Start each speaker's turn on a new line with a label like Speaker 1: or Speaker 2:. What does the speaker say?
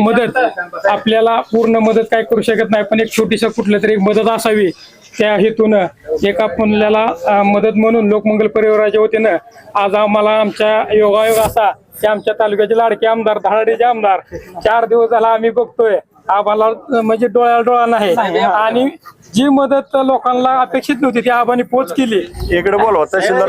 Speaker 1: मदत. आपल्याला पूर्ण मदत काय करू शकत नाही पण एक छोटीशी कुठलं तरी एक मदत असावी. त्या हेतून एक आपल्याला मदत म्हणून लोकमंगल परिवाराच्या वतीनं आज आम्हाला आमच्या योगायोग असा की आमच्या तालुक्याचे लाडके आमदार धडाडीचे आमदार चार दिवस झाला आम्ही बघतोय. आम्हाला म्हणजे डोळ्याला डोळा नाही. आणि जी मदत लोकांना अपेक्षित नव्हती ती आबांनी पोच केली.
Speaker 2: इकडे बोलवा तहसीलदार